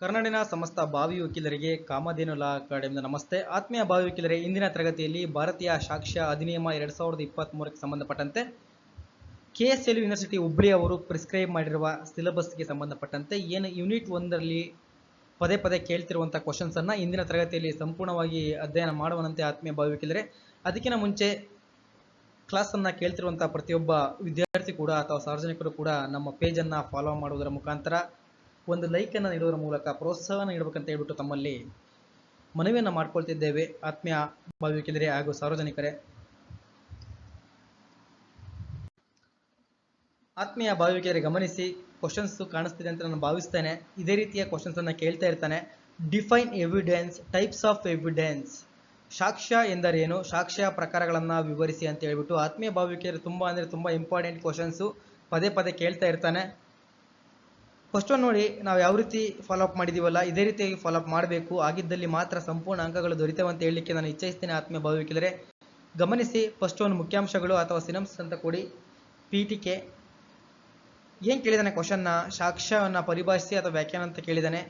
ಕರ್ನಾಡಿನ ಸಮಸ್ತ ಭಾವಿ ವಕೀಲರಿಗೆ ಕಾಮಧೇನು ಲಾ ನಮಸ್ತೆ. ಆತ್ಮೀಯ ಭಾವಿ ವಕೀಲರೇ, ಇಂದಿನ ತರಗತಿಯಲ್ಲಿ ಭಾರತೀಯ ಸಾಕ್ಷ್ಯ ಅಧಿನಿಯಮ ಎರಡ್ ಸಾವಿರದ ಇಪ್ಪತ್ತ್ಮೂರಕ್ಕೆ ಸಂಬಂಧಪಟ್ಟಂತೆ ಕೆ ಎಲ್ ಯೂನಿವರ್ಸಿಟಿ ಹುಬ್ಳಿ ಅವರು ಪ್ರಿಸ್ಕ್ರೈಬ್ ಮಾಡಿರುವ ಸಿಲೆಬಸ್ಗೆ ಸಂಬಂಧಪಟ್ಟಂತೆ ಏನು ಯೂನಿಟ್ ಒಂದರಲ್ಲಿ ಪದೇ ಪದೇ ಕೇಳ್ತಿರುವಂಥ ಕ್ವಶನ್ಸನ್ನು ಇಂದಿನ ತರಗತಿಯಲ್ಲಿ ಸಂಪೂರ್ಣವಾಗಿ ಅಧ್ಯಯನ ಮಾಡುವನಂತೆ ಆತ್ಮೀಯ ಭಾವಿ ವಕೀಲರೇ. ಅದಕ್ಕಿಂತ ಮುಂಚೆ ಕ್ಲಾಸನ್ನು ಕೇಳ್ತಿರುವಂಥ ಪ್ರತಿಯೊಬ್ಬ ವಿದ್ಯಾರ್ಥಿ ಕೂಡ ಅಥವಾ ಸಾರ್ವಜನಿಕರು ಕೂಡ ನಮ್ಮ ಪೇಜನ್ನು ಫಾಲೋ ಮಾಡುವುದರ ಮುಖಾಂತರ ಒಂದು ಲೈಕನ್ನು ನೀಡುವುದರ ಮೂಲಕ ಪ್ರೋತ್ಸಾಹ ನೀಡಬೇಕಂತ ಹೇಳ್ಬಿಟ್ಟು ತಮ್ಮಲ್ಲಿ ಮನವಿಯನ್ನು ಮಾಡ್ಕೊಳ್ತಿದ್ದೇವೆ. ಆತ್ಮೀಯ ಭಾವಿಕೆಂದರೆ ಹಾಗೂ ಸಾರ್ವಜನಿಕರೇ. ಆತ್ಮೀಯ ಭಾವಿಕೆಯರೆ ಗಮನಿಸಿ ಕ್ವಶನ್ಸ್ ಕಾಣಿಸ್ತಿದೆ ಅಂತ ನಾನು ಭಾವಿಸ್ತೇನೆ. ಇದೇ ರೀತಿಯ ಕ್ವಶನ್ಸ್ ಅನ್ನು ಕೇಳ್ತಾ ಇರ್ತಾನೆ. Define evidence types of evidence ಸಾಕ್ಷ್ಯ ಎಂದರೇನು? ಸಾಕ್ಷ್ಯ ಪ್ರಕಾರಗಳನ್ನು ವಿವರಿಸಿ ಅಂತ ಹೇಳ್ಬಿಟ್ಟು, ಆತ್ಮೀಯ ಭಾವಿಕೆಯರು ತುಂಬ ಅಂದರೆ ತುಂಬ ಇಂಪಾರ್ಟೆಂಟ್ ಕ್ವಶನ್ಸು ಪದೇ ಪದೇ ಕೇಳ್ತಾ ಇರ್ತಾನೆ. ಫಸ್ಟ್ ಒನ್ ನೋಡಿ, ನಾವು ಯಾವ ರೀತಿ ಫಾಲೋ ಅಪ್ ಮಾಡಿದೀವಲ್ಲ, ಇದೇ ರೀತಿಯಾಗಿ ಫಾಲೋ ಅಪ್ ಮಾಡಬೇಕು. ಆಗಿದ್ದಲ್ಲಿ ಮಾತ್ರ ಸಂಪೂರ್ಣ ಅಂಕಗಳು ದೊರೆತವೆ ಅಂತ ಹೇಳಲಿಕ್ಕೆ ನಾನು ಇಚ್ಛಿಸ್ತೇನೆ ಆತ್ಮೀಯ ಭಾವಿಕರೆ ಗಮನಿಸಿ ಫಸ್ಟ್ ಒನ್ ಮುಖ್ಯಾಂಶಗಳು ಅಥವಾ ಸಿನಮ್ಸ್ ಅಂತ ಕೊಡಿ. ಪೀಠಿಕೆ. ಏನು ಕೇಳಿದಾನೆ ಕ್ವಶನ್ನ ಸಾಕ್ಷ್ಯವನ್ನು ಪರಿಭಾಷೆ ಅಥವಾ ವ್ಯಾಖ್ಯಾನ ಅಂತ ಕೇಳಿದಾನೆ.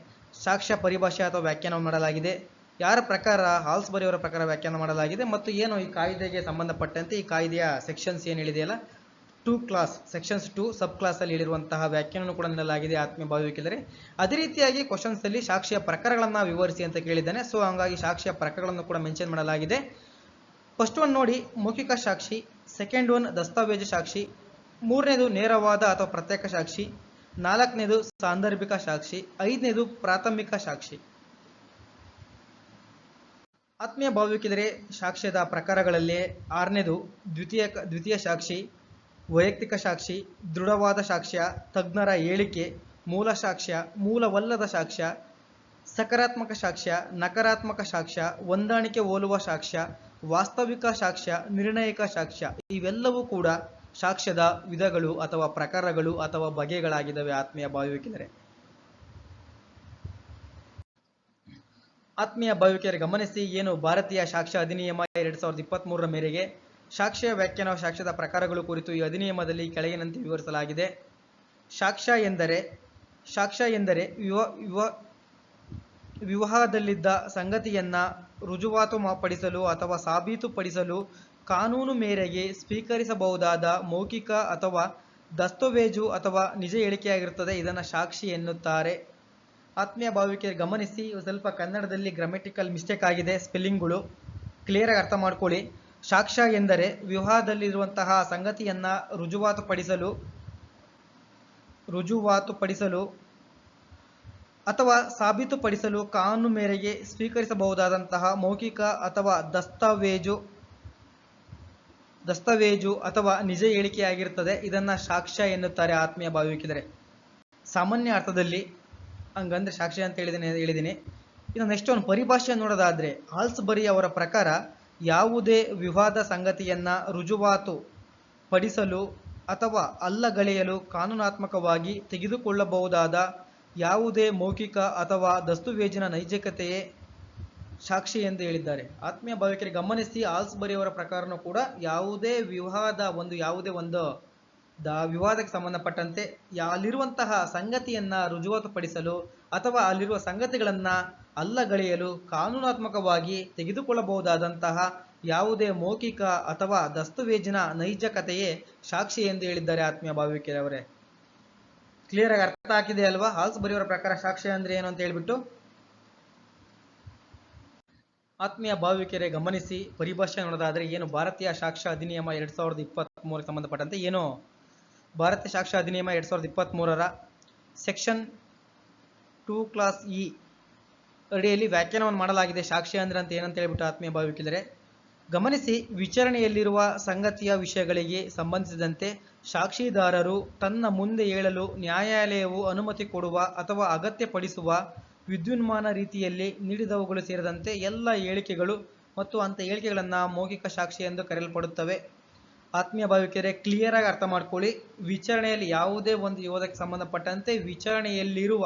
ಸಾಕ್ಷ್ಯ, ಪರಿಭಾಷೆ ಅಥವಾ ವ್ಯಾಖ್ಯಾನ ಮಾಡಲಾಗಿದೆ. ಯಾರ ಪ್ರಕಾರ? ಹಾಲ್ಸ್ ಬರೆಯವರ ಪ್ರಕಾರ ವ್ಯಾಖ್ಯಾನ ಮಾಡಲಾಗಿದೆ. ಮತ್ತು ಏನು ಈ ಕಾಯ್ದೆಗೆ ಸಂಬಂಧಪಟ್ಟಂತೆ ಈ ಕಾಯ್ದೆಯ ಸೆಕ್ಷನ್ಸ್ ಏನು ಹೇಳಿದೆಯಲ್ಲ two clause sections two sub clause ಅಲ್ಲಿ ಹೇಳಿರುವಂತಹ ವ್ಯಾಖ್ಯಾನ ಕೂಡ ನೀಡಲಾಗಿದೆ ಆತ್ಮೀಯ ಭಾವಿಕೆದರೆ ಅದೇ ರೀತಿಯಾಗಿ ಕ್ವಶನ್ಸ್ ಅಲ್ಲಿ ಸಾಕ್ಷಿಯ ಪ್ರಕಾರಗಳನ್ನ ವಿವರಿಸಿ ಅಂತ ಕೇಳಿದ್ದಾನೆ. ಸೊ ಹಂಗಾಗಿ ಸಾಕ್ಷಿಯ ಪ್ರಕಾರಗಳನ್ನು ಕೂಡ ಮೆನ್ಷನ್ ಮಾಡಲಾಗಿದೆ. ಫಸ್ಟ್ ಒನ್ ನೋಡಿ, ಮೌಖಿಕ ಸಾಕ್ಷಿ ಸೆಕೆಂಡ್ ಒನ್ ದಸ್ತಾವೇಜು ಸಾಕ್ಷಿ, ಮೂರನೇದು ನೇರವಾದ ಅಥವಾ ಪ್ರತ್ಯೇಕ ಸಾಕ್ಷಿ, ನಾಲ್ಕನೇದು ಸಾಂದರ್ಭಿಕ ಸಾಕ್ಷಿ, ಐದನೇದು ಪ್ರಾಥಮಿಕ ಸಾಕ್ಷಿ. ಆತ್ಮೀಯ ಭಾವಿಕಿದರೆ ಸಾಕ್ಷ್ಯದ ಪ್ರಕಾರಗಳಲ್ಲಿ ಆರನೇದು ದ್ವಿತೀಯ ದ್ವಿತೀಯ ಸಾಕ್ಷಿ ವೈಯಕ್ತಿಕ ಸಾಕ್ಷಿ, ದೃಢವಾದ ಸಾಕ್ಷ್ಯ, ತಜ್ಞರ ಹೇಳಿಕೆ, ಮೂಲ ಸಾಕ್ಷ್ಯ, ಮೂಲವಲ್ಲದ ಸಾಕ್ಷ್ಯ, ಸಕಾರಾತ್ಮಕ ಸಾಕ್ಷ್ಯ, ನಕಾರಾತ್ಮಕ ಸಾಕ್ಷ್ಯ, ಹೊಂದಾಣಿಕೆ ಹೋಲುವ ಸಾಕ್ಷ್ಯ, ವಾಸ್ತವಿಕ ಸಾಕ್ಷ್ಯ, ನಿರ್ಣಾಯಕ ಸಾಕ್ಷ್ಯ ಇವೆಲ್ಲವೂ ಕೂಡ ಸಾಕ್ಷ್ಯದ ವಿಧಗಳು ಅಥವಾ ಪ್ರಕಾರಗಳು ಅಥವಾ ಬಗೆಗಳಾಗಿದ್ದಾವೆ ಆತ್ಮೀಯ ಭಾವಿಕರೆ ಆತ್ಮೀಯ ಭಾವಿಕೆಯರು ಗಮನಿಸಿ ಏನು ಭಾರತೀಯ ಸಾಕ್ಷ್ಯ ಅಧಿನಿಯಮ ಎರಡ್ ಸಾವಿರದ ಇಪ್ಪತ್ತ್ ಮೂರರ ಮೇರೆಗೆ ಸಾಕ್ಷ್ಯ ವ್ಯಾಖ್ಯಾನ ಸಾಕ್ಷ್ಯದ ಪ್ರಕಾರಗಳು ಕುರಿತು ಈ ಅಧಿನಿಯಮದಲ್ಲಿ ಕೆಳಗಿನಂತೆ ವಿವರಿಸಲಾಗಿದೆ. ಸಾಕ್ಷ್ಯ ಎಂದರೆ ಸಾಕ್ಷ್ಯ ಎಂದರೆ ವಿವ ವಿವ, ವಿವಾಹದಲ್ಲಿದ್ದ ಸಂಗತಿಯನ್ನ ರುಜುವಾತು ಪಡಿಸಲು ಅಥವಾ ಸಾಬೀತುಪಡಿಸಲು ಕಾನೂನು ಮೇರೆಗೆ ಸ್ವೀಕರಿಸಬಹುದಾದ ಮೌಖಿಕ ಅಥವಾ ದಸ್ತಾವೇಜು ಅಥವಾ ನಿಜ ಹೇಳಿಕೆಯಾಗಿರುತ್ತದೆ. ಇದನ್ನು ಸಾಕ್ಷಿ ಎನ್ನುತ್ತಾರೆ. ಆತ್ಮೀಯ ಭಾವಿಕೆ ಗಮನಿಸಿ. ಸ್ವಲ್ಪ ಕನ್ನಡದಲ್ಲಿ ಗ್ರಾಮೆಟಿಕಲ್ ಮಿಸ್ಟೇಕ್ ಆಗಿದೆ. ಸ್ಪೆಲ್ಲಿಂಗ್ಗಳು ಕ್ಲಿಯರ್ ಆಗಿ ಅರ್ಥ ಮಾಡ್ಕೊಳ್ಳಿ. ಸಾಕ್ಷ್ಯ ಎಂದರೆ ವಿವಾಹದಲ್ಲಿರುವಂತಹ ಸಂಗತಿಯನ್ನ ರುಜುವಾತುಪಡಿಸಲು ರುಜುವಾತುಪಡಿಸಲು ಅಥವಾ ಸಾಬೀತುಪಡಿಸಲು ಕಾನೂನು ಮೇರೆಗೆ ಸ್ವೀಕರಿಸಬಹುದಾದಂತಹ ಮೌಖಿಕ ಅಥವಾ ದಸ್ತಾವೇಜು ದಸ್ತಾವೇಜು ಅಥವಾ ನಿಜ ಹೇಳಿಕೆಯಾಗಿರುತ್ತದೆ. ಇದನ್ನ ಸಾಕ್ಷ್ಯ ಎನ್ನುತ್ತಾರೆ ಆತ್ಮೀಯ ಭಾವಿಕಿದರೆ ಸಾಮಾನ್ಯ ಅರ್ಥದಲ್ಲಿ ಹಂಗಂದ್ರೆ ಸಾಕ್ಷ್ಯ ಅಂತ ಹೇಳಿದ್ದೀನಿ ಹೇಳಿದ್ದೀನಿ. ಇನ್ನು ನೆಕ್ಸ್ಟ್ ಒಂದು ಪರಿಭಾಷೆ ನೋಡೋದಾದ್ರೆ ಆಲ್ಸ್ಬರಿ ಅವರ ಪ್ರಕಾರ ಯಾವುದೇ ವಿವಾದ ಸಂಗತಿಯನ್ನ ರುಜುವಾತು ಪಡಿಸಲು ಅಥವಾ ಅಲ್ಲಗಳೆಯಲು ಕಾನೂನಾತ್ಮಕವಾಗಿ ತೆಗೆದುಕೊಳ್ಳಬಹುದಾದ ಯಾವುದೇ ಮೌಖಿಕ ಅಥವಾ ದಸ್ತಾವೇಜಿನ ನೈಜಕತೆಯೇ ಸಾಕ್ಷಿ ಎಂದು ಹೇಳಿದ್ದಾರೆ. ಆತ್ಮೀಯ ಭಾವಿಕರಿಗೆ ಗಮನಿಸಿ ಆಲ್ಸ್ಬರಿ ಅವರ ಪ್ರಕಾರನೂ ಕೂಡ ಯಾವುದೇ ವಿವಾದ ಒಂದು, ಯಾವುದೇ ಒಂದು ದ ವಿವಾದಕ್ಕೆ ಸಂಬಂಧಪಟ್ಟಂತೆ ಅಲ್ಲಿರುವಂತಹ ಸಂಗತಿಯನ್ನ ರುಜುವಾತುಪಡಿಸಲು ಅಥವಾ ಅಲ್ಲಿರುವ ಸಂಗತಿಗಳನ್ನ ಅಲ್ಲಗಳೆಯಲು ಕಾನೂನಾತ್ಮಕವಾಗಿ ತೆಗೆದುಕೊಳ್ಳಬಹುದಾದಂತಹ ಯಾವುದೇ ಮೌಖಿಕ ಅಥವಾ ದಸ್ತಾವೇಜಿನ ನೈಜ ಕಥೆಯೇ ಸಾಕ್ಷಿ ಎಂದು ಹೇಳಿದ್ದಾರೆ ಆತ್ಮೀಯ ಭಾವಿಕೆಯವರೇ ಕ್ಲಿಯರ್ ಆಗಿ ಅರ್ಥ ಆಗಿದೆ ಅಲ್ವಾ? ಹಾಲ್ಸ್ ಬರೆಯುವರ ಪ್ರಕಾರ ಸಾಕ್ಷಿ ಅಂದ್ರೆ ಏನು ಅಂತ ಹೇಳ್ಬಿಟ್ಟು? ಆತ್ಮೀಯ ಭಾವಿಕೆರೆ, ಗಮನಿಸಿ, ಪರಿಭಾಷೆ ನೋಡೋದಾದ್ರೆ ಏನು ಭಾರತೀಯ ಸಾಕ್ಷ್ಯ ಅಧಿನಿಯಮ ಎರಡ್ ಸಾವಿರದ ಇಪ್ಪತ್ತ್ ಮೂರಕ್ಕೆ ಸಂಬಂಧಪಟ್ಟಂತೆ ಏನು? ಭಾರತೀಯ ಸಾಕ್ಷ್ಯ ಅಧಿನಿಯಮ ಎರಡ್ ಸಾವಿರದ ಇಪ್ಪತ್ತ್ ಮೂರರ ಸೆಕ್ಷನ್ ಟೂ ಕ್ಲಾಸ್ ಇ ಅಡಿಯಲ್ಲಿ ವ್ಯಾಖ್ಯಾನವನ್ನು ಮಾಡಲಾಗಿದೆ. ಸಾಕ್ಷಿ ಅಂದ್ರೆ ಅಂತ ಏನಂತ ಹೇಳ್ಬಿಟ್ಟು ಆತ್ಮೀಯ ಭಾವಿಕಿದರೆ ಗಮನಿಸಿ ವಿಚಾರಣೆಯಲ್ಲಿರುವ ಸಂಗತಿಯ ವಿಷಯಗಳಿಗೆ ಸಂಬಂಧಿಸಿದಂತೆ ಸಾಕ್ಷಿದಾರರು ತನ್ನ ಮುಂದೆ ಹೇಳಲು ನ್ಯಾಯಾಲಯವು ಅನುಮತಿ ಕೊಡುವ ಅಥವಾ ಅಗತ್ಯಪಡಿಸುವ ವಿದ್ಯುನ್ಮಾನ ರೀತಿಯಲ್ಲಿ ನೀಡಿದವುಗಳು ಸೇರಿದಂತೆ ಎಲ್ಲ ಹೇಳಿಕೆಗಳು ಮತ್ತು ಅಂಥ ಹೇಳಿಕೆಗಳನ್ನು ಮೌಖಿಕ ಸಾಕ್ಷಿ ಎಂದು ಕರೆಯಲ್ಪಡುತ್ತವೆ. ಆತ್ಮೀಯ ಭಾವಿಕರೆ ಕ್ಲಿಯರ್ ಆಗಿ ಅರ್ಥ ಮಾಡ್ಕೊಳ್ಳಿ. ವಿಚಾರಣೆಯಲ್ಲಿ ಯಾವುದೇ ಒಂದು ಯೋಧಕ್ಕೆ ಸಂಬಂಧಪಟ್ಟಂತೆ ವಿಚಾರಣೆಯಲ್ಲಿರುವ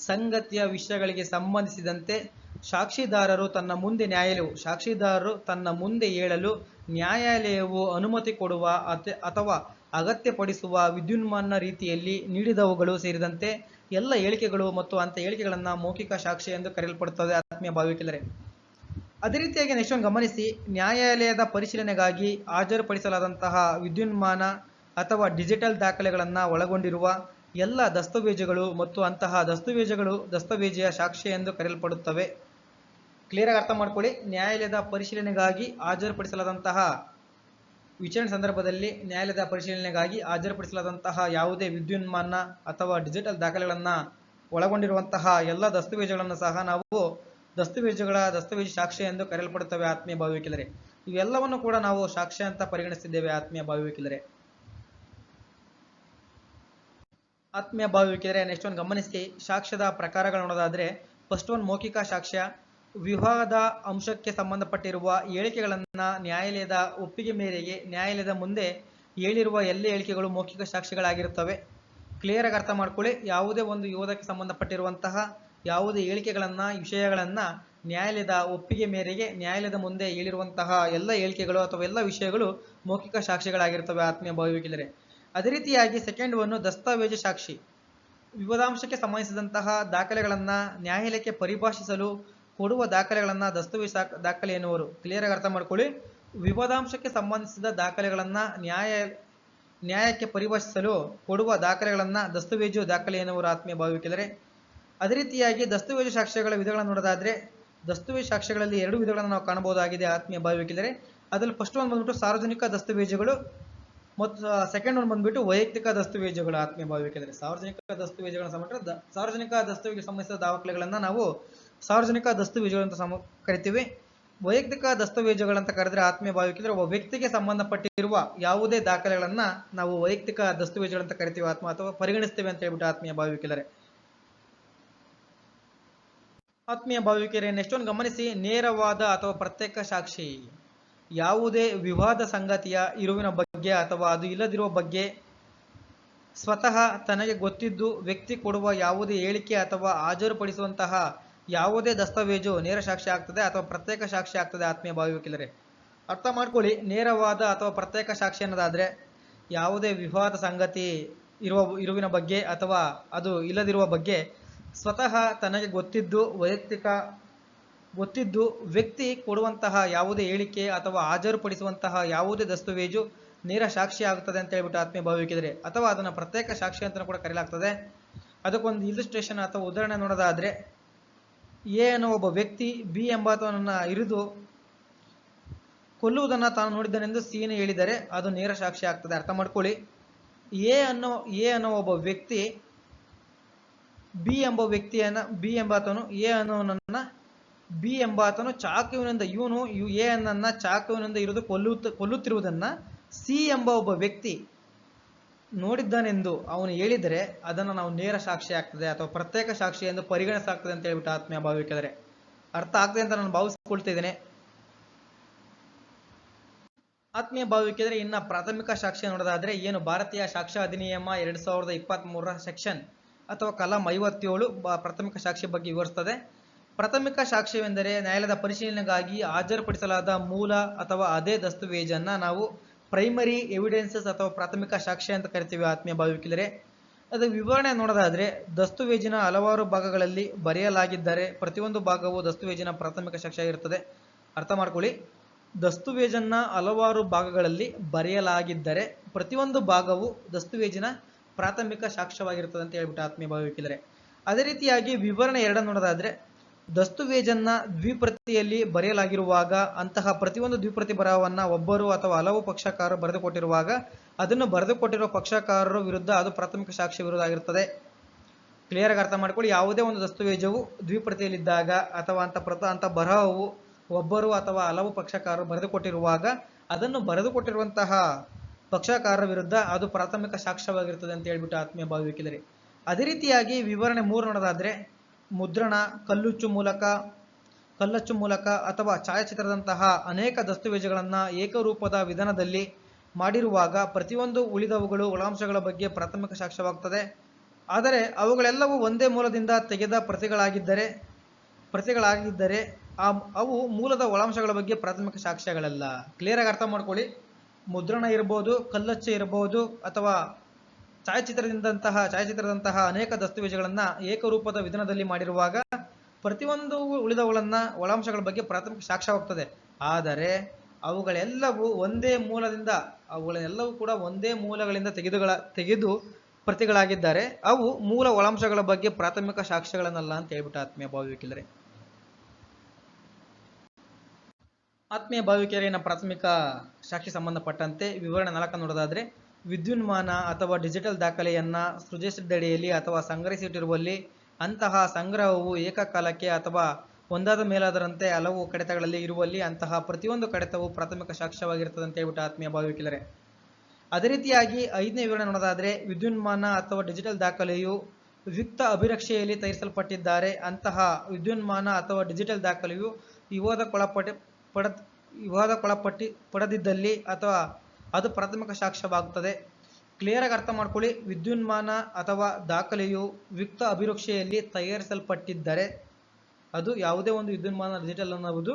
ಸಂಗತಿಯ ವಿಷಯಗಳಿಗೆ ಸಂಬಂಧಿಸಿದಂತೆ ಸಾಕ್ಷಿದಾರರು ತನ್ನ ಮುಂದೆ ನ್ಯಾಯಾಲಯವು ಸಾಕ್ಷಿದಾರರು ತನ್ನ ಮುಂದೆ ಹೇಳಲು ನ್ಯಾಯಾಲಯವು ಅನುಮತಿ ಕೊಡುವ ಅತ- ಅಥವಾ ಅಗತ್ಯಪಡಿಸುವ ವಿದ್ಯುನ್ಮಾನ ರೀತಿಯಲ್ಲಿ ನೀಡಿದವುಗಳು ಸೇರಿದಂತೆ ಎಲ್ಲ ಹೇಳಿಕೆಗಳು ಮತ್ತು ಅಂಥ ಹೇಳಿಕೆಗಳನ್ನು ಮೌಖಿಕ ಸಾಕ್ಷಿ ಎಂದು ಕರೆಯಲ್ಪಡುತ್ತದೆ ಆತ್ಮೀಯ ಭಾವಿಕೆಲ್ಲರೆ ಅದೇ ರೀತಿಯಾಗಿ ನೆಕ್ಸ್ಟ್ ಗಮನಿಸಿ, ನ್ಯಾಯಾಲಯದ ಪರಿಶೀಲನೆಗಾಗಿ ಹಾಜರುಪಡಿಸಲಾದಂತಹ ವಿದ್ಯುನ್ಮಾನ ಅಥವಾ ಡಿಜಿಟಲ್ ದಾಖಲೆಗಳನ್ನು ಒಳಗೊಂಡಿರುವ ಎಲ್ಲ ದಸ್ತಾವೇಜುಗಳು ಮತ್ತು ಅಂತಹ ದಸ್ತಾವೇಜುಗಳು ದಸ್ತಾವೇಜಿಯ ಸಾಕ್ಷಿ ಎಂದು ಕರೆಯಲ್ಪಡುತ್ತವೆ. ಕ್ಲಿಯರ್ ಆಗಿ ಅರ್ಥ ಮಾಡ್ಕೊಳ್ಳಿ. ನ್ಯಾಯಾಲಯದ ಪರಿಶೀಲನೆಗಾಗಿ ಹಾಜರುಪಡಿಸಲಾದಂತಹ ವಿಚಾರಣೆ ಸಂದರ್ಭದಲ್ಲಿ ನ್ಯಾಯಾಲಯದ ಪರಿಶೀಲನೆಗಾಗಿ ಹಾಜರುಪಡಿಸಲಾದಂತಹ ಯಾವುದೇ ವಿದ್ಯುನ್ಮಾನ ಅಥವಾ ಡಿಜಿಟಲ್ ದಾಖಲೆಗಳನ್ನು ಒಳಗೊಂಡಿರುವಂತಹ ಎಲ್ಲ ದಸ್ತಾವೇಜುಗಳನ್ನು ಸಹ ನಾವು ದಸ್ತಾವೇಜುಗಳ ದಸ್ತಾವೇಜು ಸಾಕ್ಷಿ ಎಂದು ಕರೆಯಲ್ಪಡುತ್ತವೆ ಆತ್ಮೀಯ ಭಾವಿಕೆಲರೆ ಇವೆಲ್ಲವನ್ನು ಕೂಡ ನಾವು ಸಾಕ್ಷ್ಯ ಅಂತ ಪರಿಗಣಿಸಿದ್ದೇವೆ ಆತ್ಮೀಯ ಭಾವಿಕೆಲರೆ ಆತ್ಮೀಯ ಭಾವಿಕೆರೆ ನೆಕ್ಸ್ಟ್ ಒಂದು ಗಮನಿಸಿ ಸಾಕ್ಷ್ಯದ ಪ್ರಕಾರಗಳು ನೋಡೋದಾದ್ರೆ ಫಸ್ಟ್ ಒನ್ ಮೌಖಿಕ ಸಾಕ್ಷ್ಯ, ವಿವಾಹದ ಅಂಶಕ್ಕೆ ಸಂಬಂಧಪಟ್ಟಿರುವ ಹೇಳಿಕೆಗಳನ್ನ ನ್ಯಾಯಾಲಯದ ಒಪ್ಪಿಗೆ ಮೇರೆಗೆ ನ್ಯಾಯಾಲಯದ ಮುಂದೆ ಹೇಳಿರುವ ಎಲ್ಲ ಹೇಳಿಕೆಗಳು ಮೌಖಿಕ ಸಾಕ್ಷಿಗಳಾಗಿರುತ್ತವೆ ಕ್ಲಿಯರ್ ಆಗಿ ಅರ್ಥ ಮಾಡ್ಕೊಳ್ಳಿ, ಯಾವುದೇ ಒಂದು ಯೋಧಕ್ಕೆ ಸಂಬಂಧಪಟ್ಟಿರುವಂತಹ ಯಾವುದೇ ಹೇಳಿಕೆಗಳನ್ನ, ವಿಷಯಗಳನ್ನ ನ್ಯಾಯಾಲಯದ ಒಪ್ಪಿಗೆ ಮೇರೆಗೆ ನ್ಯಾಯಾಲಯದ ಮುಂದೆ ಹೇಳಿರುವಂತಹ ಎಲ್ಲ ಹೇಳಿಕೆಗಳು ಅಥವಾ ಎಲ್ಲ ವಿಷಯಗಳು ಮೌಖಿಕ ಸಾಕ್ಷಿಗಳಾಗಿರ್ತವೆ ಆತ್ಮೀಯ ಭಾವಿಕೆಲರೆ ಅದೇ ರೀತಿಯಾಗಿ ಸೆಕೆಂಡ್ ಒನ್ನು ದಸ್ತಾವೇಜು ಸಾಕ್ಷಿ. ವಿವಾದಾಂಶಕ್ಕೆ ಸಂಬಂಧಿಸಿದಂತಹ ದಾಖಲೆಗಳನ್ನು ನ್ಯಾಯಾಲಯಕ್ಕೆ ಪರಿಭಾಷಿಸಲು ಕೊಡುವ ದಾಖಲೆಗಳನ್ನು ದಸ್ತಾವೇಜು ಸಾ ದಾಖಲೆ ಎನ್ನುವರು. ಕ್ಲಿಯರ್ ಆಗಿ ಅರ್ಥ ಮಾಡ್ಕೊಳ್ಳಿ. ವಿವಾದಾಂಶಕ್ಕೆ ಸಂಬಂಧಿಸಿದ ದಾಖಲೆಗಳನ್ನು ನ್ಯಾಯ, ನ್ಯಾಯಕ್ಕೆ ಪರಿಭಾಷಿಸಲು ಕೊಡುವ ದಾಖಲೆಗಳನ್ನು ದಸ್ತಾವೇಜು ದಾಖಲೆ ಎನ್ನುವರು ಆತ್ಮೀಯ ಭಾವಿಕೆಂದರೆ ಅದೇ ರೀತಿಯಾಗಿ ದಸ್ತಾವೇಜು ಸಾಕ್ಷ್ಯಗಳ ವಿಧಗಳನ್ನು ನೋಡೋದಾದರೆ, ದಸ್ತಾವೇಜು ಸಾಕ್ಷ್ಯಗಳಲ್ಲಿ ಎರಡು ವಿಧಗಳನ್ನು ನಾವು ಕಾಣಬಹುದಾಗಿದೆ ಆತ್ಮೀಯ ಭಾವಿಕೆಂದರೆ ಅದರಲ್ಲಿ ಫಸ್ಟ್ ಒಂದು ಬಂದ್ಬಿಟ್ಟು ಸಾರ್ವಜನಿಕ ದಸ್ತಾವೇಜುಗಳು ಮತ್ತು ಸೆಕೆಂಡ್ ಒಂದು ಬಂದ್ಬಿಟ್ಟು ವೈಯಕ್ತಿಕ ದಸ್ತಾವೇಜುಗಳು ಆತ್ಮೀಯ ಭಾವಿಕೆಂದರೆ ಸಾರ್ವಜನಿಕ ದಸ್ತಾವೇಜುಗಳ ಸಂಬಂಧ ಸಾರ್ವಜನಿಕ ದಸ್ತಾವೇಜಿಗೆ ಸಂಬಂಧಿಸಿದ ದಾಖಲೆಗಳನ್ನ ನಾವು ಸಾರ್ವಜನಿಕ ದಸ್ತಾವೇಜುಗಳು ಸಮ, ಕರಿತೀವಿ. ವೈಯಕ್ತಿಕ ದಸ್ತಾವೇಜುಗಳಂತ ಕರೆದ್ರೆ ಆತ್ಮೀಯ ಭಾವಿಕೆಂದ್ರೆ ಒಬ್ಬ ವ್ಯಕ್ತಿಗೆ ಸಂಬಂಧಪಟ್ಟಿರುವ ಯಾವುದೇ ದಾಖಲೆಗಳನ್ನ ನಾವು ವೈಯಕ್ತಿಕ ದಸ್ತಾವೇಜುಗಳಂತ ಕರಿತೀವಿ ಆತ್ಮ, ಅಥವಾ ಪರಿಗಣಿಸ್ತೇವೆ ಅಂತ ಹೇಳ್ಬಿಟ್ಟು ಆತ್ಮೀಯ ಭಾವಿಕೆಲರೆ ಆತ್ಮೀಯ ಭಾವಿಕೆರೆ ನೆಕ್ಸ್ಟ್ ಗಮನಿಸಿ, ನೇರವಾದ ಅಥವಾ ಪ್ರತ್ಯೇಕ ಸಾಕ್ಷಿ. ಯಾವುದೇ ವಿವಾದ ಸಂಗತಿಯ ಇರುವಿನ ಬಗ್ಗೆ ಅಥವಾ ಅದು ಇಲ್ಲದಿರುವ ಬಗ್ಗೆ ಸ್ವತಃ ತನಗೆ ಗೊತ್ತಿದ್ದು ವ್ಯಕ್ತಿ ಕೊಡುವ ಯಾವುದೇ ಹೇಳಿಕೆ ಅಥವಾ ಹಾಜರುಪಡಿಸುವಂತಹ ಯಾವುದೇ ದಸ್ತಾವೇಜು ನೇರ ಸಾಕ್ಷಿ ಆಗ್ತದೆ ಅಥವಾ ಪ್ರತ್ಯೇಕ ಸಾಕ್ಷಿ ಆಗ್ತದೆ ಆತ್ಮೀಯ ಭಾವಿಕೆಲರೆ ಅರ್ಥ ಮಾಡ್ಕೊಳ್ಳಿ, ನೇರವಾದ ಅಥವಾ ಪ್ರತ್ಯೇಕ ಸಾಕ್ಷಿ ಅನ್ನೋದಾದರೆ ಯಾವುದೇ ವಿವಾದ ಸಂಗತಿ ಇರುವ ಇರುವಿನ ಬಗ್ಗೆ ಅಥವಾ ಅದು ಇಲ್ಲದಿರುವ ಬಗ್ಗೆ ಸ್ವತಃ ತನಗೆ ಗೊತ್ತಿದ್ದು ವೈಯಕ್ತಿಕ ಗೊತ್ತಿದ್ದು ವ್ಯಕ್ತಿ ಕೊಡುವಂತಹ ಯಾವುದೇ ಹೇಳಿಕೆ ಅಥವಾ ಹಾಜರುಪಡಿಸುವಂತಹ ಯಾವುದೇ ದಸ್ತಾವೇಜು ನೇರ ಸಾಕ್ಷಿ ಆಗುತ್ತದೆ ಅಂತ ಹೇಳ್ಬಿಟ್ಟು ಆತ್ಮೀಯ ಭಾವಿಕಿದರೆ, ಅಥವಾ ಅದನ್ನು ಪ್ರತ್ಯೇಕ ಸಾಕ್ಷಿ ಅಂತ ಕೂಡ ಕರೆಯಲಾಗ್ತದೆ ಅದಕ್ಕೊಂದು ಇಲ್ಲಿಸ್ಟ್ರೇಷನ್ ಅಥವಾ ಉದಾಹರಣೆ ನೋಡೋದಾದ್ರೆ, ಎ ಅನ್ನೋ ಒಬ್ಬ ವ್ಯಕ್ತಿ ಬಿ ಎಂಬಾತನನ್ನ ಇರಿದು ಕೊಲ್ಲುವುದನ್ನು ತಾನು ನೋಡಿದ್ದನೆಂದು ಸಿನ ಹೇಳಿದರೆ ಅದು ನೇರ ಸಾಕ್ಷಿ ಆಗ್ತದೆ. ಅರ್ಥ ಮಾಡ್ಕೊಳ್ಳಿ. ಎ ಅನ್ನೋ ಎ ಅನ್ನೋ ಒಬ್ಬ ವ್ಯಕ್ತಿ ಬಿ ಎಂಬ ವ್ಯಕ್ತಿಯನ್ನ, ಬಿ ಎಂಬಾತನು ಎ ಅನ್ನೋನನ್ನ ಬಿ ಎಂಬಾತನು ಚಾಕುವಿನಿಂದ ಇವನು ಯು ಎ ಅನ್ನನ್ನ ಚಾಕುವಿನಿಂದ ಇರಿದು ಕೊಲ್ಲುತ್ತ ಕೊಲ್ಲುತ್ತಿರುವುದನ್ನ ಸಿ ಎಂಬ ಒಬ್ಬ ವ್ಯಕ್ತಿ ನೋಡಿದ್ದಾನೆಂದು ಅವನು ಹೇಳಿದರೆ ಅದನ್ನು ನಾವು ನೇರ ಸಾಕ್ಷಿ ಆಗ್ತದೆ ಅಥವಾ ಪ್ರತ್ಯೇಕ ಸಾಕ್ಷಿ ಎಂದು ಪರಿಗಣಿಸಾಗ್ತದೆ ಅಂತ ಹೇಳ್ಬಿಟ್ಟು ಆತ್ಮೀಯ ಭಾವಿಕಿದರೆ ಅರ್ಥ ಆಗ್ತದೆ ಅಂತ ನಾನು ಭಾವಿಸಿಕೊಳ್ತಿದ್ದೇನೆ ಆತ್ಮೀಯ ಭಾವಿಕಿದರೆ ಇನ್ನ ಪ್ರಾಥಮಿಕ ಸಾಕ್ಷಿ ನೋಡೋದಾದ್ರೆ ಏನು ಭಾರತೀಯ ಸಾಕ್ಷ್ಯ ಅಧಿನಿಯಮ ಎರಡು ಸಾವಿರದ ಇಪ್ಪತ್ತ್ ಮೂರರ ಸೆಕ್ಷನ್ ಅಥವಾ ಕಲಂ ಐವತ್ತೇಳು ಪ್ರಾಥಮಿಕ ಸಾಕ್ಷಿ ಬಗ್ಗೆ ವಿವರಿಸ್ತದೆ. ಪ್ರಾಥಮಿಕ ಸಾಕ್ಷ್ಯವೆಂದರೆ ನ್ಯಾಯಾಲಯದ ಪರಿಶೀಲನೆಗಾಗಿ ಹಾಜರುಪಡಿಸಲಾದ ಮೂಲ ಅಥವಾ ಅದೇ ದಸ್ತಾವೇಜನ್ನು ನಾವು ಪ್ರೈಮರಿ ಎವಿಡೆನ್ಸಸ್ ಅಥವಾ ಪ್ರಾಥಮಿಕ ಸಾಕ್ಷ್ಯ ಅಂತ ಕರಿತೀವಿ ಆತ್ಮೀಯ ಭಾವಿಕಿಲರೆ ಅದು ವಿವರಣೆ ನೋಡೋದಾದರೆ, ದಸ್ತಾವೇಜಿನ ಹಲವಾರು ಭಾಗಗಳಲ್ಲಿ ಬರೆಯಲಾಗಿದ್ದರೆ ಪ್ರತಿಯೊಂದು ಭಾಗವು ದಸ್ತಾವೇಜಿನ ಪ್ರಾಥಮಿಕ ಸಾಕ್ಷ್ಯ ಇರುತ್ತದೆ ಅರ್ಥ ಮಾಡ್ಕೊಳ್ಳಿ. ದಸ್ತಾವೇಜನ್ನ ಹಲವಾರು ಭಾಗಗಳಲ್ಲಿ ಬರೆಯಲಾಗಿದ್ದರೆ ಪ್ರತಿಯೊಂದು ಭಾಗವು ದಸ್ತಾವೇಜಿನ ಪ್ರಾಥಮಿಕ ಸಾಕ್ಷ್ಯವಾಗಿರುತ್ತದೆ ಅಂತ ಹೇಳ್ಬಿಟ್ಟು ಆತ್ಮೀಯ ಭಾವಿಕಿದರೆ ಅದೇ ರೀತಿಯಾಗಿ ವಿವರಣೆ ಎರಡನ್ನು ನೋಡೋದಾದ್ರೆ ದಸ್ತಾವೇಜನ್ನ ದ್ವಿಪ್ರತಿಯಲ್ಲಿ ಬರೆಯಲಾಗಿರುವಾಗ ಅಂತಹ ಪ್ರತಿಯೊಂದು ದ್ವಿಪ್ರತಿ ಬರಹವನ್ನ ಒಬ್ಬರು ಅಥವಾ ಹಲವು ಪಕ್ಷಕಾರರು ಬರೆದುಕೊಟ್ಟಿರುವಾಗ ಅದನ್ನು ಬರೆದುಕೊಟ್ಟಿರುವ ಪಕ್ಷಕಾರರ ವಿರುದ್ಧ ಅದು ಪ್ರಾಥಮಿಕ ಸಾಕ್ಷಿ ವಿರುದ್ಧ ಆಗಿರುತ್ತದೆ. ಕ್ಲಿಯರ್ ಆಗಿ ಅರ್ಥ ಮಾಡ್ಕೊಳ್ಳಿ, ಯಾವುದೇ ಒಂದು ದಸ್ತುವೇಜವು ದ್ವಿಪ್ರತಿಯಲ್ಲಿದ್ದಾಗ ಅಥವಾ ಅಂತ ಪ್ರತ, ಅಂತ ಬರಹವು ಒಬ್ಬರು ಅಥವಾ ಹಲವು ಪಕ್ಷಕಾರರು ಬರೆದುಕೊಟ್ಟಿರುವಾಗ ಅದನ್ನು ಬರೆದುಕೊಟ್ಟಿರುವಂತಹ ಪಕ್ಷಕಾರರ ವಿರುದ್ಧ ಅದು ಪ್ರಾಥಮಿಕ ಸಾಕ್ಷ್ಯವಾಗಿರುತ್ತದೆ ಅಂತ ಹೇಳ್ಬಿಟ್ಟು ಆತ್ಮೀಯ ಭಾವಿಕಿದರೆ ಅದೇ ರೀತಿಯಾಗಿ ವಿವರಣೆ ಮೂರು ನೋಡೋದಾದ್ರೆ ಮುದ್ರಣ, ಕಲ್ಲುಚ್ಚು ಮೂಲಕ, ಕಲ್ಲಚ್ಚು ಮೂಲಕ ಅಥವಾ ಛಾಯಾಚಿತ್ರದಂತಹ ಅನೇಕ ದಸ್ತಾವೇಜುಗಳನ್ನು ಏಕರೂಪದ ವಿಧಾನದಲ್ಲಿ ಮಾಡಿರುವಾಗ ಪ್ರತಿಯೊಂದು ಉಳಿದವುಗಳು ಒಳಾಂಶಗಳ ಬಗ್ಗೆ ಪ್ರಾಥಮಿಕ ಸಾಕ್ಷ್ಯವಾಗುತ್ತದೆ ಆದರೆ ಅವುಗಳೆಲ್ಲವೂ ಒಂದೇ ಮೂಲದಿಂದ ತೆಗೆದ ಪ್ರತಿಗಳಾಗಿದ್ದರೆ ಪ್ರತಿಗಳಾಗಿದ್ದರೆ ಆ ಅವು ಮೂಲದ ಒಳಾಂಶಗಳ ಬಗ್ಗೆ ಪ್ರಾಥಮಿಕ ಸಾಕ್ಷ್ಯಗಳಲ್ಲ. ಕ್ಲಿಯರ್ ಆಗಿ ಅರ್ಥ ಮಾಡ್ಕೊಳ್ಳಿ. ಮುದ್ರಣ ಇರ್ಬೋದು, ಕಲ್ಲಚ್ಚೆ ಇರ್ಬೋದು ಅಥವಾ ಛಾಯಾಚಿತ್ರದಿಂದಂತಹ, ಛಾಯಾಚಿತ್ರದಂತಹ ಅನೇಕ ದಸ್ತಾವೇಜುಗಳನ್ನು ಏಕರೂಪದ ವಿಧಾನದಲ್ಲಿ ಮಾಡಿರುವಾಗ ಪ್ರತಿಯೊಂದು ಉಳಿದವುಗಳನ್ನ ಒಳಾಂಶಗಳ ಬಗ್ಗೆ ಪ್ರಾಥಮಿಕ ಸಾಕ್ಷ್ಯವಾಗ್ತದೆ. ಆದರೆ ಅವುಗಳೆಲ್ಲವೂ ಒಂದೇ ಮೂಲದಿಂದ ಅವುಗಳೆಲ್ಲವೂ ಕೂಡ ಒಂದೇ ಮೂಲಗಳಿಂದ ತೆಗೆದುಗಳ, ತೆಗೆದು ಪ್ರತಿಗಳಾಗಿದ್ದಾರೆ. ಅವು ಮೂಲ ಒಳಾಂಶಗಳ ಬಗ್ಗೆ ಪ್ರಾಥಮಿಕ ಸಾಕ್ಷ್ಯಗಳನ್ನಲ್ಲ ಅಂತ ಹೇಳ್ಬಿಟ್ಟು ಆತ್ಮೀಯ ಭಾವಿಕಿಲ್ಲರೆ ಆತ್ಮೀಯ ಭಾವಿಕೆಯರಿನ ಪ್ರಾಥಮಿಕ ಸಾಕ್ಷಿ ಸಂಬಂಧಪಟ್ಟಂತೆ ವಿವರಣೆ ನಾಲ್ಕ ನೋಡೋದಾದ್ರೆ ವಿದ್ಯುನ್ಮಾನ ಅಥವಾ ಡಿಜಿಟಲ್ ದಾಖಲೆಯನ್ನ ಸೃಜಿಸಿದ್ದಡಿಯಲ್ಲಿ ಅಥವಾ ಸಂಗ್ರಹಿಸಿಟ್ಟಿರುವಲ್ಲಿ ಅಂತಹ ಸಂಗ್ರಹವು ಏಕಕಾಲಕ್ಕೆ ಅಥವಾ ಒಂದಾದ ಮೇಲಾದರಂತೆ ಹಲವು ಕಡತಗಳಲ್ಲಿ ಇರುವಲ್ಲಿ ಅಂತಹ ಪ್ರತಿಯೊಂದು ಕಡತವು ಪ್ರಾಥಮಿಕ ಸಾಕ್ಷ್ಯವಾಗಿರ್ತದೆ ಅಂತ ಹೇಳ್ಬಿಟ್ಟು ಆತ್ಮೀಯ ಭಾವಿಕಿಲ್ಲರೆ ಅದೇ ರೀತಿಯಾಗಿ ಐದನೇ ವಿವರಣೆ ನೋಡೋದಾದರೆ ವಿದ್ಯುನ್ಮಾನ ಅಥವಾ ಡಿಜಿಟಲ್ ದಾಖಲೆಯು ವಿಯುಕ್ತ ಅಭಿರಕ್ಷೆಯಲ್ಲಿ ತಯಾರಿಸಲ್ಪಟ್ಟಿದ್ದಾರೆ. ಅಂತಹ ವಿದ್ಯುನ್ಮಾನ ಅಥವಾ ಡಿಜಿಟಲ್ ದಾಖಲೆಯು ವಿವಾದಕ್ಕೊಳಪಟ್ಟಿ ಪಡ ವಿವಾದಕ್ಕೊಳಪಟ್ಟಿ ಪಡೆದಿದ್ದಲ್ಲಿ ಅಥವಾ ಅದು ಪ್ರಾಥಮಿಕ ಸಾಕ್ಷ್ಯವಾಗುತ್ತದೆ. ಕ್ಲಿಯರ್ ಆಗಿ ಅರ್ಥ ಮಾಡ್ಕೊಳ್ಳಿ. ವಿದ್ಯುನ್ಮಾನ ಅಥವಾ ದಾಖಲೆಯು ವಿಕ್ತ ಅಭಿರಕ್ಷೆಯಲ್ಲಿ ತಯಾರಿಸಲ್ಪಟ್ಟಿದ್ದರೆ ಅದು ಯಾವುದೇ ಒಂದು ವಿದ್ಯುನ್ಮಾನ ಡಿಜಿಟಲ್ ಅನ್ನುವುದು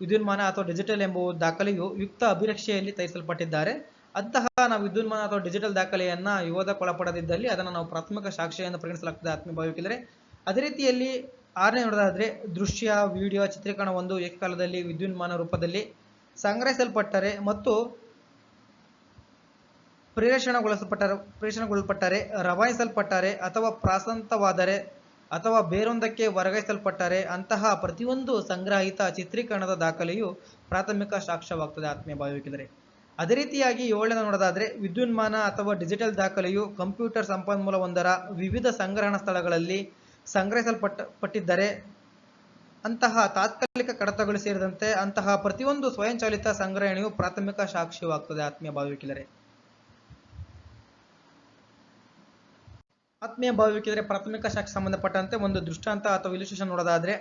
ವಿದ್ಯುನ್ಮಾನ ಅಥವಾ ಡಿಜಿಟಲ್ ಎಂಬ ದಾಖಲೆಯು ಯುಕ್ತ ಅಭಿರಕ್ಷೆಯಲ್ಲಿ ತಯಾರಿಸಲ್ಪಟ್ಟಿದ್ದಾರೆ. ಅಂತಹ ನಾವು ವಿದ್ಯುನ್ಮಾನ ಅಥವಾ ಡಿಜಿಟಲ್ ದಾಖಲೆಯನ್ನ ವಿವಾದಕ್ಕೊಳಪಡದಿದ್ದಲ್ಲಿ ಅದನ್ನು ನಾವು ಪ್ರಾಥಮಿಕ ಸಾಕ್ಷ್ಯ ಎಂದು ಪರಿಗಣಿಸಲಾಗ್ತದೆ ಆತ್ಮೀಯ ಅದೇ ರೀತಿಯಲ್ಲಿ ಆರನೇ ನೋಡೋದಾದ್ರೆ ದೃಶ್ಯ ವಿಡಿಯೋ ಚಿತ್ರೀಕರಣ ಒಂದು ಏಕಕಾಲದಲ್ಲಿ ವಿದ್ಯುನ್ಮಾನ ರೂಪದಲ್ಲಿ ಸಂಗ್ರಹಿಸಲ್ಪಟ್ಟರೆ ಮತ್ತು ಪ್ರೇಷಣಗೊಳಿಸಲ್ಪಟ್ಟರೆ ಪ್ರೇಷಣಗೊಳ್ಳಲ್ಪಟ್ಟರೆ ರವಾನಿಸಲ್ಪಟ್ಟರೆ ಅಥವಾ ಪ್ರಾಸಂತವಾದರೆ ಅಥವಾ ಬೇರೊಂದಕ್ಕೆ ವರ್ಗಾಯಿಸಲ್ಪಟ್ಟರೆ ಅಂತಹ ಪ್ರತಿಯೊಂದು ಸಂಗ್ರಹಿತ ಚಿತ್ರೀಕರಣದ ದಾಖಲೆಯು ಪ್ರಾಥಮಿಕ ಸಾಕ್ಷ್ಯವಾಗ್ತದೆ ಆತ್ಮೀಯ ಭಾವಿಕಿದರೆ ಅದೇ ರೀತಿಯಾಗಿ ಏಳನೇ ನೋಡೋದಾದರೆ, ವಿದ್ಯುನ್ಮಾನ ಅಥವಾ ಡಿಜಿಟಲ್ ದಾಖಲೆಯು ಕಂಪ್ಯೂಟರ್ ಸಂಪನ್ಮೂಲವೊಂದರ ವಿವಿಧ ಸಂಗ್ರಹಣ ಸ್ಥಳಗಳಲ್ಲಿ ಸಂಗ್ರಹಿಸಲ್ಪಟ್ಟ ಪಟ್ಟಿದ್ದರೆ ಅಂತಹ ತಾತ್ಕಾಲಿಕ ಕಡತಗಳು ಸೇರಿದಂತೆ ಅಂತಹ ಪ್ರತಿಯೊಂದು ಸ್ವಯಂಚಾಲಿತ ಸಂಗ್ರಹಣೆಯು ಪ್ರಾಥಮಿಕ ಸಾಕ್ಷ್ಯವಾಗ್ತದೆ ಆತ್ಮೀಯ ಭಾವಿಕಿದರೆ ಆತ್ಮೀಯ ಭಾವಿಕಿದರೆ ಪ್ರಾಥಮಿಕ ಶಾಖೆ ಸಂಬಂಧಪಟ್ಟಂತೆ ಒಂದು ದೃಷ್ಟಾಂತ ಅಥವಾ ಇಲಿಸ್ಟ್ರೇಷನ್ ನೋಡೋದಾದ್ರೆ,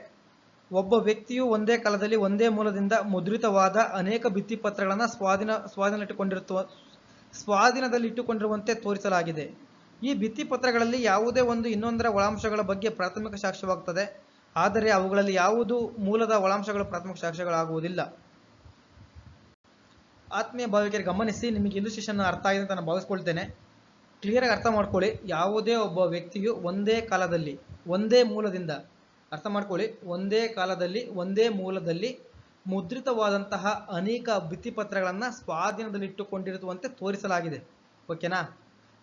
ಒಬ್ಬ ವ್ಯಕ್ತಿಯು ಒಂದೇ ಕಾಲದಲ್ಲಿ ಒಂದೇ ಮೂಲದಿಂದ ಮುದ್ರಿತವಾದ ಅನೇಕ ಭಿತ್ತಿಪತ್ರಗಳನ್ನು ಸ್ವಾಧೀನ ಸ್ವಾಧೀನಲ್ಲಿಟ್ಟುಕೊಂಡಿರುತ್ತ ಸ್ವಾಧೀನದಲ್ಲಿ ಇಟ್ಟುಕೊಂಡಿರುವಂತೆ ತೋರಿಸಲಾಗಿದೆ. ಈ ಭಿತ್ತಿಪತ್ರಗಳಲ್ಲಿ ಯಾವುದೇ ಒಂದು ಇನ್ನೊಂದರ ಒಳಾಂಶಗಳ ಬಗ್ಗೆ ಪ್ರಾಥಮಿಕ ಸಾಕ್ಷ್ಯವಾಗ್ತದೆ. ಆದರೆ ಅವುಗಳಲ್ಲಿ ಯಾವುದು ಮೂಲದ ಒಳಾಂಶಗಳು ಪ್ರಾಥಮಿಕ ಸಾಕ್ಷ್ಯಗಳಾಗುವುದಿಲ್ಲ. ಆತ್ಮೀಯ ಭಾವಿಕರಿಗೆ ಗಮನಿಸಿ, ನಿಮಗೆ ಇಲಿಸ್ಟ್ರೇಷನ್ ಅರ್ಥ ಆಗಿದೆ ಅಂತ ನಾನು ಭಾವಿಸ್ಕೊಳ್ತೇನೆ. ಕ್ಲಿಯರ್ ಆಗಿ ಅರ್ಥ ಮಾಡ್ಕೊಳ್ಳಿ. ಯಾವುದೇ ಒಬ್ಬ ವ್ಯಕ್ತಿಯು ಒಂದೇ ಕಾಲದಲ್ಲಿ, ಒಂದೇ ಮೂಲದಿಂದ, ಅರ್ಥ ಮಾಡ್ಕೊಳ್ಳಿ. ಒಂದೇ ಕಾಲದಲ್ಲಿ, ಒಂದೇ ಮೂಲದಲ್ಲಿ ಮುದ್ರಿತವಾದಂತಹ ಅನೇಕ ಭಿತ್ತಿಪತ್ರಗಳನ್ನು ಸ್ವಾಧೀನದಲ್ಲಿಟ್ಟುಕೊಂಡಿರುವಂತೆ ತೋರಿಸಲಾಗಿದೆ. ಓಕೆನಾ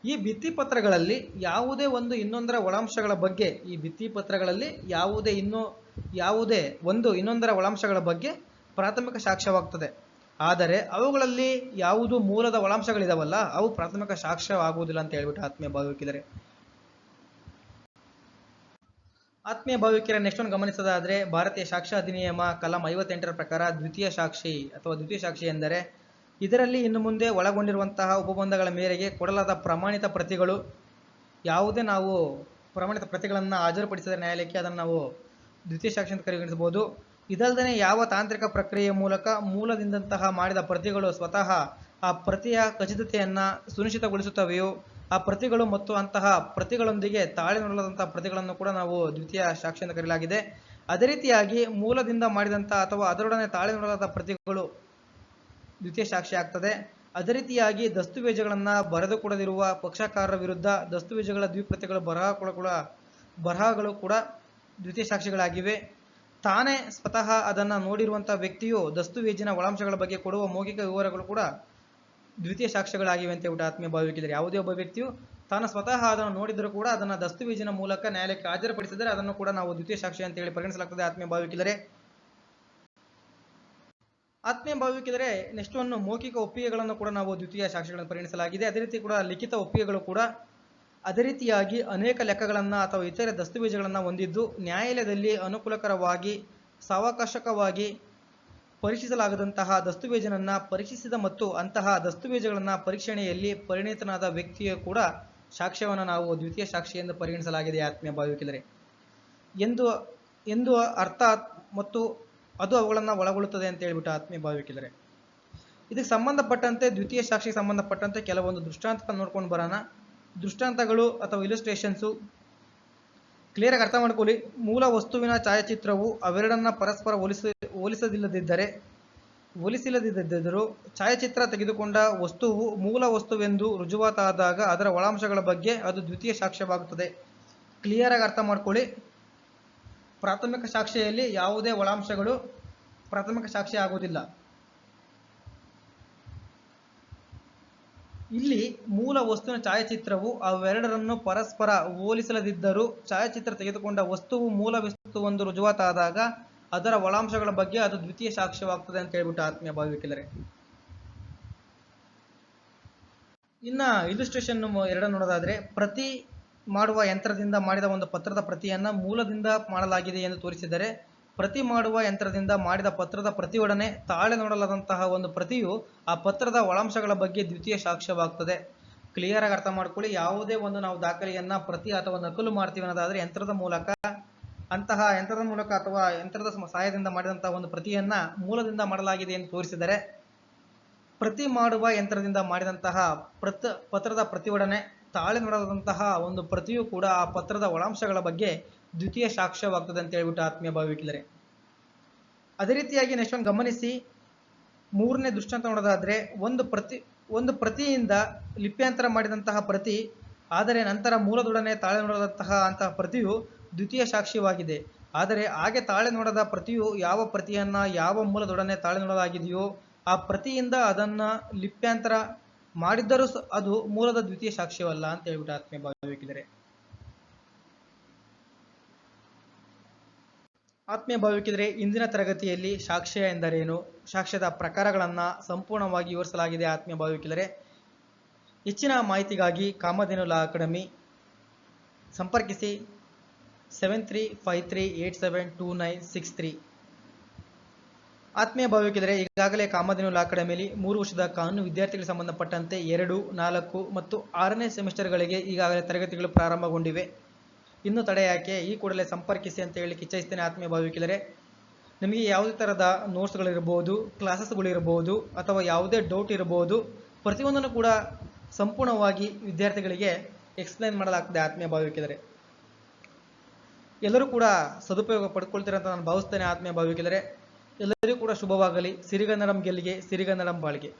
ಈ ಭಿತ್ತಿಪತ್ರಗಳಲ್ಲಿ ಯಾವುದೇ ಒಂದು ಇನ್ನೊಂದರ ಒಳಾಂಶಗಳ ಬಗ್ಗೆ, ಈ ಭಿತ್ತಿಪತ್ರಗಳಲ್ಲಿ ಯಾವುದೇ ಇನ್ನೂ, ಯಾವುದೇ ಒಂದು ಇನ್ನೊಂದರ ಒಳಾಂಶಗಳ ಬಗ್ಗೆ ಪ್ರಾಥಮಿಕ ಸಾಕ್ಷ್ಯವಾಗ್ತದೆ. ಆದರೆ ಅವುಗಳಲ್ಲಿ ಯಾವುದು ಮೂಲದ ಒಳಾಂಶಗಳಿದಾವಲ್ಲ, ಅವು ಪ್ರಾಥಮಿಕ ಸಾಕ್ಷ್ಯವಾಗುವುದಿಲ್ಲ ಅಂತ ಹೇಳ್ಬಿಟ್ಟು ಆತ್ಮೀಯ ಭಾವಿಕಿದರೆ. ಆತ್ಮೀಯ ಭಾವಿಕರ ನೆಕ್ಸ್ಟ್ ಒಂದು ಗಮನಿಸೋದಾದ್ರೆ, ಭಾರತೀಯ ಸಾಕ್ಷ್ಯ ಅಧಿನಿಯಮ, ಕಲಂ ಐವತ್ತೆಂಟರ ಪ್ರಕಾರ ದ್ವಿತೀಯ ಸಾಕ್ಷಿ ಅಥವಾ ದ್ವಿತೀಯ ಸಾಕ್ಷಿ ಎಂದರೆ, ಇದರಲ್ಲಿ ಇನ್ನು ಮುಂದೆ ಒಳಗೊಂಡಿರುವಂತಹ ಉಪಬಂಧಗಳ ಮೇರೆಗೆ ಕೊಡಲಾದ ಪ್ರಮಾಣಿತ ಪ್ರತಿಗಳು ಯಾವುದೇ ನಾವು ಪ್ರಮಾಣಿತ ಪ್ರತಿಗಳನ್ನು ಹಾಜರುಪಡಿಸಿದ ನ್ಯಾಯಾಲಯಕ್ಕೆ ಅದನ್ನು ನಾವು ದ್ವಿತೀಯ ಸಾಕ್ಷಿ ಅಂತ ಪರಿಗಣಿಸಬಹುದು ಇದಲ್ಲದೆ ಯಾವ ತಾಂತ್ರಿಕ ಪ್ರಕ್ರಿಯೆಯ ಮೂಲಕ ಮೂಲದಿಂದಂತಹ ಮಾಡಿದ ಪ್ರತಿಗಳು ಸ್ವತಃ ಆ ಪ್ರತಿಯ ಖಚಿತತೆಯನ್ನು ಸುನಿಶ್ಚಿತಗೊಳಿಸುತ್ತವೆಯೋ, ಆ ಪ್ರತಿಗಳು ಮತ್ತು ಅಂತಹ ಪ್ರತಿಗಳೊಂದಿಗೆ ತಾಳೆ ನೋಡಲಾದಂತಹ ಪ್ರತಿಗಳನ್ನು ಕೂಡ ನಾವು ದ್ವಿತೀಯ ಸಾಕ್ಷಿ ಎಂದು ಕರೆಯಲಾಗಿದೆ ಅದೇ ರೀತಿಯಾಗಿ ಮೂಲದಿಂದ ಮಾಡಿದಂತಹ ಅಥವಾ ಅದರೊಡನೆ ತಾಳೆ ನೋಡಲಾದ ಪ್ರತಿಗಳು ದ್ವಿತೀಯ ಸಾಕ್ಷಿ ಆಗ್ತದೆ. ಅದೇ ರೀತಿಯಾಗಿ ದಸ್ತುವೇಜಗಳನ್ನು ಬರೆದುಕೊಡದಿರುವ ಪಕ್ಷಕಾರರ ವಿರುದ್ಧ ದಸ್ತುವೇಜಗಳ ದ್ವಿಪ್ರತಿಗಳು ಬರಹ ಕೂಡ ಬರಹಗಳು ಕೂಡ ದ್ವಿತೀಯ ಸಾಕ್ಷಿಗಳಾಗಿವೆ. ತಾನೇ ಸ್ವತಃ ಅದನ್ನ ನೋಡಿರುವಂತಹ ವ್ಯಕ್ತಿಯು ದಸ್ತುವೇಜಿನ ಒಳಾಂಶಗಳ ಬಗ್ಗೆ ಕೊಡುವ ಮೌಖಿಕ ವಿವರಗಳು ಕೂಡ ದ್ವಿತೀಯ ಸಾಕ್ಷ್ಯಗಳಾಗಿವೆ ಅಂತ ಹೇಳ್ಬಿಟ್ಟು ಆತ್ಮೀಯ ಭಾವಿಕಿದ್ದಾರೆ ಯಾವುದೇ ಒಬ್ಬ ವ್ಯಕ್ತಿಯು ತಾನು ಸ್ವತಃ ಅದನ್ನು ನೋಡಿದರೂ ಕೂಡ ಅದನ್ನ ದಸ್ತುವೇಜಿನ ಮೂಲಕ ನ್ಯಾಯಾಲಯಕ್ಕೆ ಹಾಜರುಪಡಿಸಿದರೆ ಅದನ್ನು ಕೂಡ ನಾವು ದ್ವಿತೀಯ ಸಾಕ್ಷಿ ಅಂತ ಹೇಳಿ ಪರಿಗಣಿಸಲಾಗ್ತದೆ ಆತ್ಮೀಯ ಭಾವಿಕಿದರೆ. ಆತ್ಮೀಯ ಭಾವಿಕಿದರೆ ನೆಕ್ಸ್ಟ್ ಒಂದು ಮೌಖಿಕ ಒಪ್ಪಿಗೆಗಳನ್ನು ಕೂಡ ನಾವು ದ್ವಿತೀಯ ಸಾಕ್ಷಿಗಳನ್ನು ಪರಿಗಣಿಸಲಾಗಿದೆ. ಅದೇ ರೀತಿ ಕೂಡ ಲಿಖಿತ ಒಪ್ಪಿಗೆಗಳು ಕೂಡ ಅದೇ ರೀತಿಯಾಗಿ ಅನೇಕ ಲೆಕ್ಕಗಳನ್ನು ಅಥವಾ ಇತರೆ ದಸ್ತಾವೇಜುಗಳನ್ನು ಹೊಂದಿದ್ದು ನ್ಯಾಯಾಲಯದಲ್ಲಿ ಅನುಕೂಲಕರವಾಗಿ, ಸಾವಕಾಶಕವಾಗಿ ಪರೀಕ್ಷಿಸಲಾಗದಂತಹ ದಸ್ತಾವೇಜನನ್ನ ಪರೀಕ್ಷಿಸಿದ ಮತ್ತು ಅಂತಹ ದಸ್ತಾವೇಜುಗಳನ್ನು ಪರೀಕ್ಷಣೆಯಲ್ಲಿ ಪರಿಣಿತನಾದ ವ್ಯಕ್ತಿಯು ಕೂಡ ಸಾಕ್ಷ್ಯವನ್ನು ನಾವು ದ್ವಿತೀಯ ಸಾಕ್ಷಿ ಎಂದು ಪರಿಗಣಿಸಲಾಗಿದೆ ಆತ್ಮೀಯ ಭಾವಿಕಿದರೆ ಎಂದು ಎಂದು ಅರ್ಥ ಮತ್ತು ಅದು ಅವುಗಳನ್ನು ಒಳಗೊಳ್ಳುತ್ತದೆ ಅಂತ ಹೇಳ್ಬಿಟ್ಟು ಆತ್ಮೀಯ ಭಾವಿಕಿದರೆ ಇದಕ್ಕೆ ಸಂಬಂಧಪಟ್ಟಂತೆ, ದ್ವಿತೀಯ ಸಾಕ್ಷಿಗೆ ಸಂಬಂಧಪಟ್ಟಂತೆ ಕೆಲವೊಂದು ದೃಷ್ಟಾಂತ ನೋಡ್ಕೊಂಡು ಬರೋಣ. ದೃಷ್ಟಾಂತಗಳು ಅಥವಾ ಇಲಿಸ್ಟ್ರೇಷನ್ಸು ಕ್ಲಿಯರ್ ಆಗಿ ಅರ್ಥ ಮಾಡ್ಕೊಳ್ಳಿ. ಮೂಲ ವಸ್ತುವಿನ ಛಾಯಾಚಿತ್ರವು ಅವೆರಡನ್ನ ಪರಸ್ಪರ ಹೋಲಿಸ, ಹೋಲಿಸದಿಲ್ಲದಿದ್ದರೆ, ಹೋಲಿಸಿಲ್ಲದಿದ್ದರೂ ಛಾಯಾಚಿತ್ರ ತೆಗೆದುಕೊಂಡ ವಸ್ತುವು ಮೂಲ ವಸ್ತುವೆಂದು ರುಜುವಾತಾದಾಗ ಅದರ ಒಳಾಂಶಗಳ ಬಗ್ಗೆ ಅದು ದ್ವಿತೀಯ ಸಾಕ್ಷ್ಯವಾಗುತ್ತದೆ. ಕ್ಲಿಯರ್ ಆಗಿ ಅರ್ಥ ಮಾಡ್ಕೊಳ್ಳಿ. ಪ್ರಾಥಮಿಕ ಸಾಕ್ಷಿಯಲ್ಲಿ ಯಾವುದೇ ಒಳಾಂಶಗಳು ಪ್ರಾಥಮಿಕ ಸಾಕ್ಷಿ ಆಗುವುದಿಲ್ಲ. ಇಲ್ಲಿ ಮೂಲ ವಸ್ತುವಿನ ಛಾಯಾಚಿತ್ರವು ಅವೆರಡರನ್ನು ಪರಸ್ಪರ ಹೋಲಿಸಲದಿದ್ದರೂ ಛಾಯಾಚಿತ್ರ ತೆಗೆದುಕೊಂಡ ವಸ್ತುವು ಮೂಲ ವಸ್ತುವೊಂದು ರುಜುವಾತಾದಾಗ ಅದರ ಒಳಾಂಶಗಳ ಬಗ್ಗೆ ಅದು ದ್ವಿತೀಯ ಸಾಕ್ಷ್ಯವಾಗ್ತದೆ ಅಂತ ಹೇಳ್ಬಿಟ್ಟು ಆತ್ಮೀಯ ಭಾವಿಟ್ಟಿದ್ದಾರೆ ಇನ್ನ ಇಲಿಸ್ಟ್ರೇಷನ್ ಎರಡನ್ನು ನೋಡೋದಾದ್ರೆ, ಪ್ರತಿ ಮಾಡುವ ಯಂತ್ರದಿಂದ ಮಾಡಿದ ಒಂದು ಪತ್ರದ ಪ್ರತಿಯನ್ನ ಮೂಲದಿಂದ ಮಾಡಲಾಗಿದೆ ಎಂದು ತೋರಿಸಿದರೆ ಪ್ರತಿ ಮಾಡುವ ಯಂತ್ರದಿಂದ ಮಾಡಿದ ಪತ್ರದ ಪ್ರತಿಯೊಡನೆ ತಾಳೆ ನೋಡಲಾದಂತಹ ಒಂದು ಪ್ರತಿಯು ಆ ಪತ್ರದ ಒಳಾಂಶಗಳ ಬಗ್ಗೆ ದ್ವಿತೀಯ ಸಾಕ್ಷ್ಯವಾಗ್ತದೆ. ಕ್ಲಿಯರ್ ಆಗಿ ಅರ್ಥ ಮಾಡ್ಕೊಳ್ಳಿ. ಯಾವುದೇ ಒಂದು ನಾವು ದಾಖಲೆಯನ್ನ ಪ್ರತಿ ಅಥವಾ ನಕಲು ಮಾಡ್ತೀವಿ ಅನ್ನೋದಾದ್ರೆ ಯಂತ್ರದ ಮೂಲಕ, ಅಂತಹ ಯಂತ್ರದ ಮೂಲಕ ಅಥವಾ ಯಂತ್ರದ ಸಹಾಯದಿಂದ ಮಾಡಿದಂತಹ ಒಂದು ಪ್ರತಿಯನ್ನ ಮೂಲದಿಂದ ಮಾಡಲಾಗಿದೆ ಎಂದು ತೋರಿಸಿದರೆ, ಪ್ರತಿ ಮಾಡುವ ಯಂತ್ರದಿಂದ ಮಾಡಿದಂತಹ ಪ್ರತ, ಪತ್ರದ ಪ್ರತಿಯೊಡನೆ ತಾಳೆ ನೋಡಲಾದಂತಹ ಒಂದು ಪ್ರತಿಯೂ ಕೂಡ ಆ ಪತ್ರದ ಒಳಾಂಶಗಳ ಬಗ್ಗೆ ದ್ವಿತೀಯ ಸಾಕ್ಷ್ಯವಾಗ್ತದೆ ಅಂತ ಹೇಳ್ಬಿಟ್ಟು ಆತ್ಮೀಯ ಭಾವಿಕಿಲ್ಲರೆ ಅದೇ ರೀತಿಯಾಗಿ ನೆಕ್ಸ್ಟ್ ಗಮನಿಸಿ, ಮೂರನೇ ದೃಷ್ಟಾಂತ ನೋಡೋದಾದ್ರೆ, ಒಂದು ಪ್ರತಿ, ಒಂದು ಪ್ರತಿಯಿಂದ ಲಿಪ್ಯಾಂತರ ಮಾಡಿದಂತಹ ಪ್ರತಿ, ಆದರೆ ನಂತರ ಮೂಲದೊಡನೆ ತಾಳೆ ನೋಡದಂತಹ ಅಂತಹ ಪ್ರತಿಯು ದ್ವಿತೀಯ ಸಾಕ್ಷ್ಯವಾಗಿದೆ. ಆದರೆ ಹಾಗೆ ತಾಳೆ ನೋಡದ ಪ್ರತಿಯು ಯಾವ ಪ್ರತಿಯನ್ನ ಯಾವ ಮೂಲದೊಡನೆ ತಾಳೆ ನೋಡಲಾಗಿದೆಯೋ, ಆ ಪ್ರತಿಯಿಂದ ಅದನ್ನ ಲಿಪ್ಯಾಂತರ ಮಾಡಿದ್ದರೂ ಅದು ಮೂಲದ ದ್ವಿತೀಯ ಸಾಕ್ಷ್ಯವಲ್ಲ ಅಂತ ಹೇಳ್ಬಿಟ್ಟು ಆತ್ಮೀಯ ಭಾವಿಕಿದರೆ. ಆತ್ಮೀಯ ಭಾವಿಕಿದರೆ ಇಂದಿನ ತರಗತಿಯಲ್ಲಿ ಸಾಕ್ಷ್ಯ ಎಂದರೇನು? ಸಾಕ್ಷ್ಯದ ಪ್ರಕಾರಗಳನ್ನು ಸಂಪೂರ್ಣವಾಗಿ ವಿವರಿಸಲಾಗಿದೆ ಆತ್ಮೀಯ ಭಾವಿಕಿದರೆ ಹೆಚ್ಚಿನ ಮಾಹಿತಿಗಾಗಿ ಕಾಮಧೇನು ಲಾ ಅಕಾಡೆಮಿ ಸಂಪರ್ಕಿಸಿ. Seven three five three eight seven two nine six three ಆತ್ಮೀಯ ಭಾವಿಕಿದರೆ ಈಗಾಗಲೇ ಕಾಮಧೇನು ಲಾ ಅಕಾಡೆಮಿಯಲ್ಲಿ ಮೂರು ವರ್ಷದ ಕಾನೂನು ವಿದ್ಯಾರ್ಥಿಗಳಿಗೆ ಸಂಬಂಧಪಟ್ಟಂತೆ ಎರಡು, ನಾಲ್ಕು ಮತ್ತು ಆರನೇ ಸೆಮಿಸ್ಟರ್ಗಳಿಗೆ ಈಗಾಗಲೇ ತರಗತಿಗಳು ಪ್ರಾರಂಭಗೊಂಡಿವೆ. ಇನ್ನು ತಡೆ ಯಾಕೆ? ಈ ಕೂಡಲೇ ಸಂಪರ್ಕಿಸಿ ಅಂತ ಹೇಳಿ ಇಚ್ಛಿಸ್ತೇನೆ ಆತ್ಮೀಯ ಭಾವಿಕರೇ ನಿಮಗೆ ಯಾವುದೇ ಥರದ ನೋಟ್ಸ್ಗಳಿರ್ಬೋದು, ಕ್ಲಾಸಸ್ಗಳಿರ್ಬೋದು, ಅಥವಾ ಯಾವುದೇ ಡೌಟ್ ಇರಬಹುದು ಪ್ರತಿಯೊಂದನ್ನು ಕೂಡ ಸಂಪೂರ್ಣವಾಗಿ ವಿದ್ಯಾರ್ಥಿಗಳಿಗೆ ಎಕ್ಸ್ಪ್ಲೈನ್ ಮಾಡಲಾಗ್ತದೆ ಆತ್ಮೀಯ ಭಾವಿಕಿದರೆ ಎಲ್ಲರೂ ಕೂಡ ಸದುಪಯೋಗ ಪಡ್ಕೊಳ್ತೀರ ಅಂತ ನಾನು ಭಾವಿಸ್ತೇನೆ ಆತ್ಮೀಯ ಭಾವಿಕಿದರೆ ಎಲ್ಲರಿಗೂ ಕೂಡ ಶುಭವಾಗಲಿ. ಸಿರಿಗನ್ನಡಂ ಗೆಲ್ಲಿಗೆ, ಸಿರಿಗನ್ನಡಂ ಬಾಳಿಗೆ.